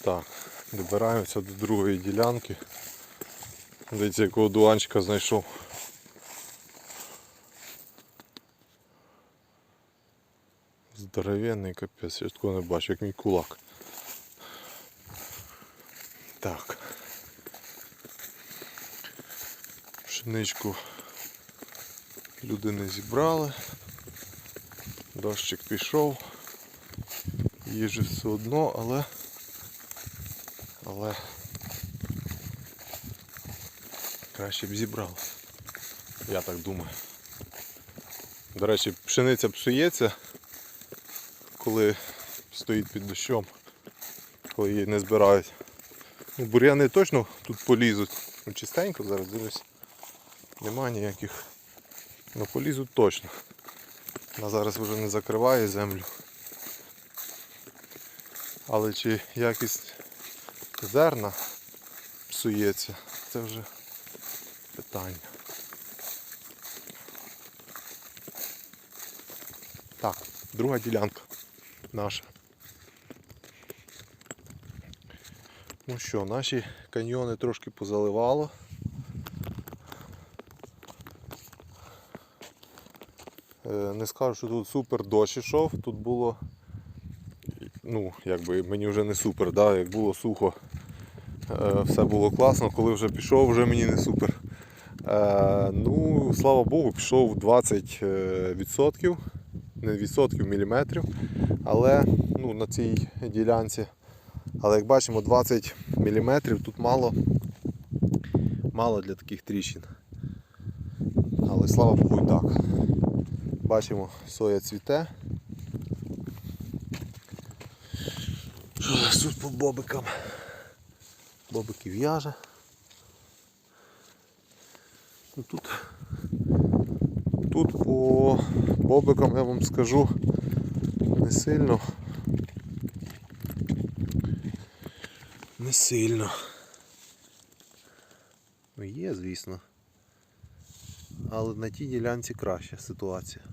Так, добираємося до другої ділянки. Дивіться, якого дуанчика знайшов. Здоровенний капець, я такого не бачу, як мій кулак. Так. Пшеничку люди не зібрали. Дощик пішов. Їжі все одно, але. Але краще б зібрали. Я так думаю. До речі, пшениця псується, коли стоїть під дощом, коли її не збирають. Ну, бур'яни точно тут полізуть. Ну, чистенько зараз дивлюсь. Нема ніяких. Ну полізуть точно. Вона зараз вже не закриває землю. Але чи якість зерна псується, це вже питання. Так, друга ділянка наша. Ну що, наші каньйони трошки позаливало. Е, Не скажу, що тут супер дощ ішов, тут було, ну, якби мені вже не супер, да? як було сухо, е, все було класно, коли вже пішов, вже мені не супер. Е, Ну, слава Богу, пішов 20%, не відсотків, міліметрів. Але ну, на цій ділянці, але як бачимо, 20 мм тут мало, мало для таких тріщин. Але слава Богу і так. Бачимо, соя цвіте. Тут по бобикам? Бобики в'яже. Ну, Тут, тут по бобикам я вам скажу не сильно. Не сильно. Ну є, звісно. Але на тій ділянці краща ситуація.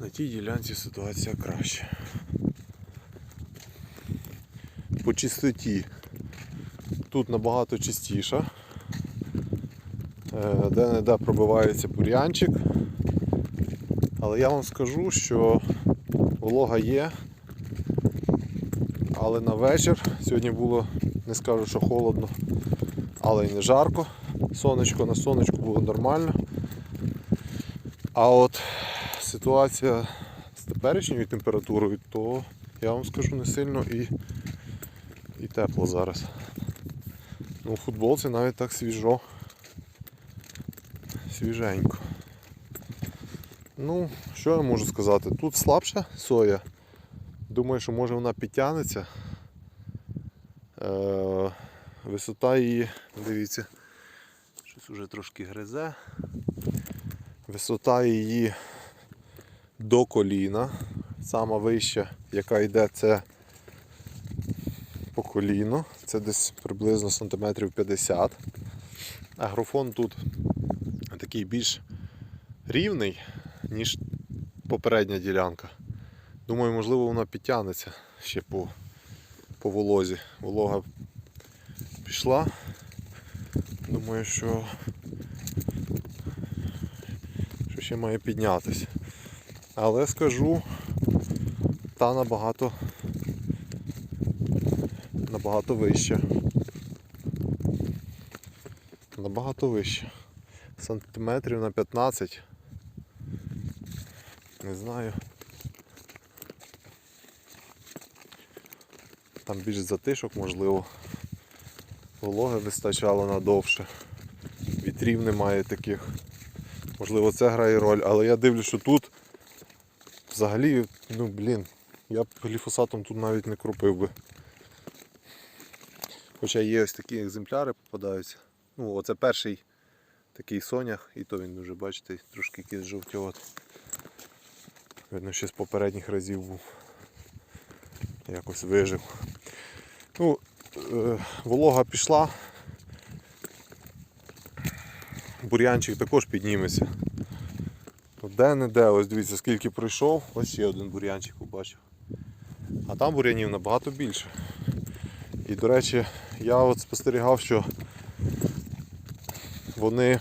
На тій ділянці ситуація краща. По чистоті тут набагато чистіша. Де-не-де пробивається бур'янчик. Але я вам скажу, що волога є. Але на вечір сьогодні було, не скажу, що холодно, але й не жарко. Сонечко на сонечку було нормально. А от ситуація з теперішньою температурою, то я вам скажу не сильно і, і тепло зараз. Ну, у футболці навіть так свіжо. Свіженько. Ну, що я можу сказати? Тут слабша соя. Думаю, що може вона підтягнеться. Е, висота її, дивіться, щось вже трошки гризе. Висота її до коліна. Сама вища, яка йде, це по коліно. Це десь приблизно сантиметрів 50. Агрофон тут такий більш рівний, ніж попередня ділянка. Думаю, можливо, вона підтягнеться ще по, по волозі. Волога пішла. Думаю, що, що ще має піднятися. Але скажу, та набагато набагато вища. Набагато вища. Сантиметрів на 15. Не знаю. Там більш затишок можливо. Вологи вистачало надовше. Вітрів немає таких. Можливо це грає роль, але я дивлюсь, що тут взагалі, ну блін, я б гліфосатом тут навіть не кропив би. Хоча є ось такі екземпляри попадаються. Ну, оце перший такий сонях, і то він вже, бачите, трошки якийсь жовтьоват. Видно, ще з попередніх разів був. Якось вижив. Ну, е, волога пішла. Бур'янчик також підніметься. Де-не-де, ось дивіться, скільки пройшов, ось ще один бур'янчик побачив. А там бур'янів набагато більше. І, до речі, я от спостерігав, що вони,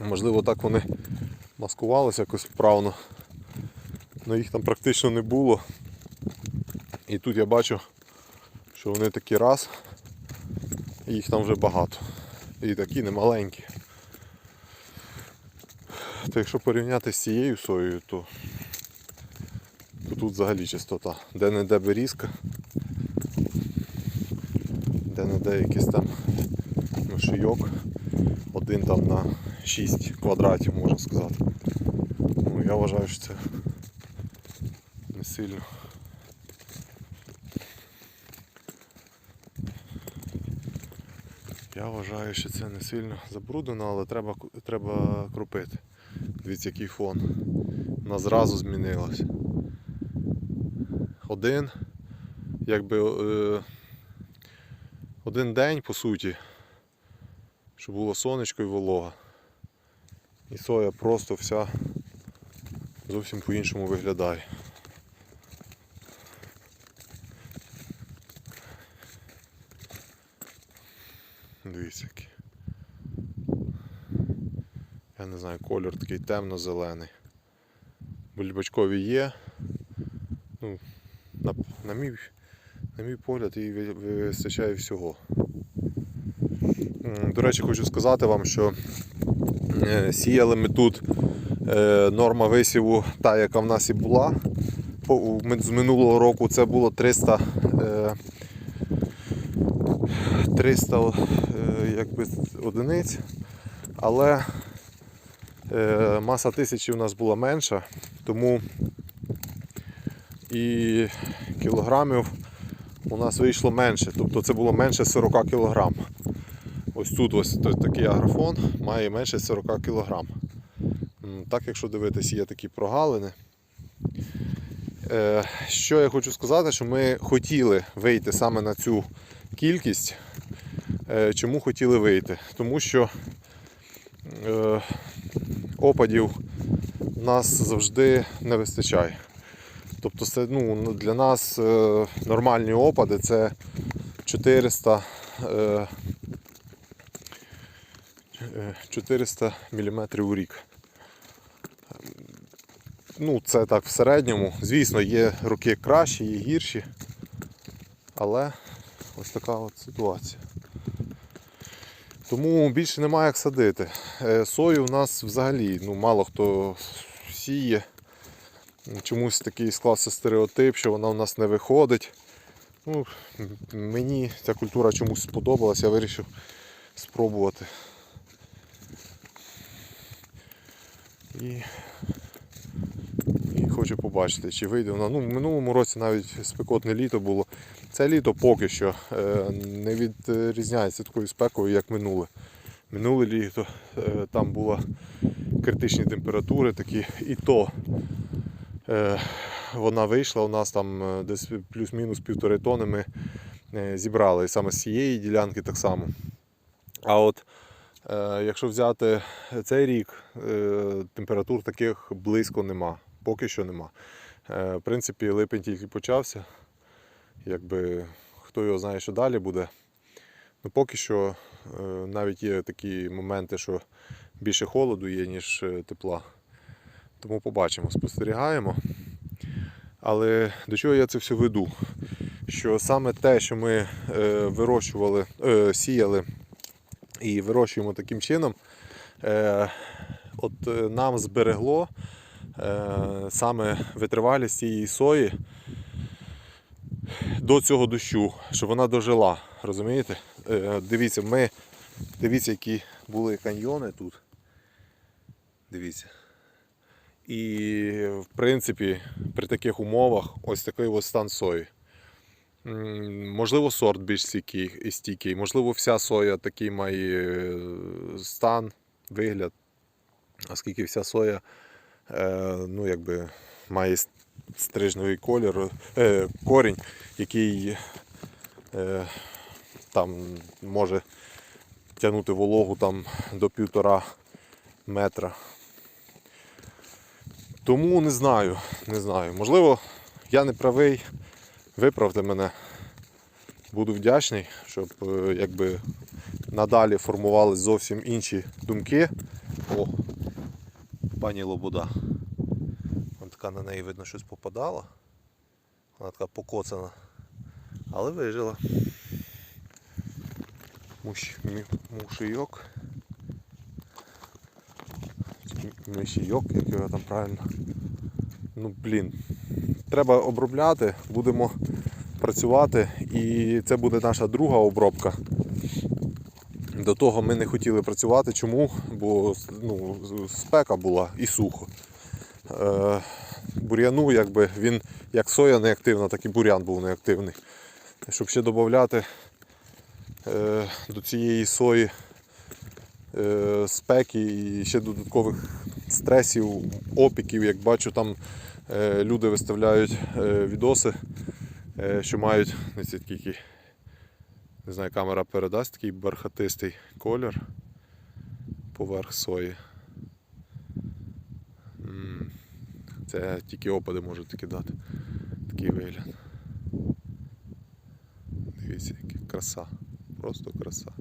можливо, так вони маскувалися якось вправно, але їх там практично не було. І тут я бачу, що вони такі раз, і їх там вже багато. І такі немаленькі. То якщо порівняти з цією соєю, то, то тут взагалі чистота. Де не де берізка, де не де якийсь там шийок. Один там на 6 квадратів можна сказати. Ну, я вважаю, що це не сильно. Я вважаю, що це не сильно забруднено, але треба, треба кропити. Дивіться, який фон. Вона зразу змінилась. Один, якби е, один день, по суті, щоб було сонечко і волога. І соя просто вся зовсім по-іншому виглядає. Дивіться який. Я не знаю, колір такий темно-зелений. Бульбачкові є. Ну, на, на, мій, на мій погляд, їй вистачає всього. До речі, хочу сказати вам, що е, сіяли ми тут е, норма висіву, та, яка в нас і була. З минулого року це було 300, е, 300 е, якби, одиниць, але маса тисячі у нас була менша, тому і кілограмів у нас вийшло менше. Тобто це було менше 40 кілограм. Ось тут ось такий агрофон має менше 40 кг. Так, якщо дивитись, є такі прогалини. Е, Що я хочу сказати, що ми хотіли вийти саме на цю кількість. Е, Чому хотіли вийти? Тому що е, опадів нас завжди не вистачає. Тобто це, ну, для нас е, нормальні опади це 400 е, е, 400 мм у рік. Ну, це так в середньому. Звісно, є роки кращі, є гірші. Але ось така от ситуація. Тому більше немає як садити. Е, Сою у нас взагалі ну, мало хто сіє. Чомусь такий склався стереотип, що вона у нас не виходить. Ну, мені ця культура чомусь сподобалась, я вирішив спробувати. І, і хочу побачити, чи вийде вона. Ну, в минулому році навіть спекотне літо було. Це літо поки що е, не відрізняється такою спекою, як минуле. Минуле літо е, там були критичні температури такі, і то е, вона вийшла, у нас там десь плюс-мінус півтори тони ми зібрали. І саме з цієї ділянки так само. А от якщо взяти цей рік, температур таких близько нема. Поки що нема. В принципі, липень тільки почався. Якби хто його знає, що далі буде. Ну, поки що е, навіть є такі моменти, що більше холоду є, ніж е, тепла. Тому побачимо, спостерігаємо. Але до чого я це все веду? Що саме те, що ми е, вирощували, сіяли і вирощуємо таким чином, от нам зберегло саме витривалість цієї сої до цього дощу, щоб вона дожила. Розумієте? Е, дивіться, ми, дивіться, які були каньйони тут. Дивіться. І в принципі, при таких умовах ось такий ось стан сої. Можливо, сорт більш стійкий, можливо, вся соя такий має е, стан, вигляд, оскільки вся соя е, ну, якби, має стрижневий колір, е, корінь, який е, там може тягнути вологу там, до півтора метра. Тому не знаю, не знаю. Можливо, я не правий, виправте мене. Буду вдячний, щоб е, якби надалі формувались зовсім інші думки. О, пані Лобода. Така на неї видно щось попадало. Вона така покоцана. Але вижила. Муш, мушийок. Мишійок, як його там правильно. Ну блін. Треба обробляти, будемо працювати і це буде наша друга обробка. До того ми не хотіли працювати. Чому? Бо ну, спека була і сухо. Е, бур'яну, якби він як соя неактивна, так і бур'ян був неактивний. Щоб ще додати е, до цієї сої е, спеки і ще додаткових стресів, опіків, як бачу, там люди виставляють відоси, що мають не скільки, не знаю, камера передасть такий бархатистий колір поверх сої. Це тільки опади можуть кидати. дати. Такий вигляд. Дивіться, яка краса. Просто краса.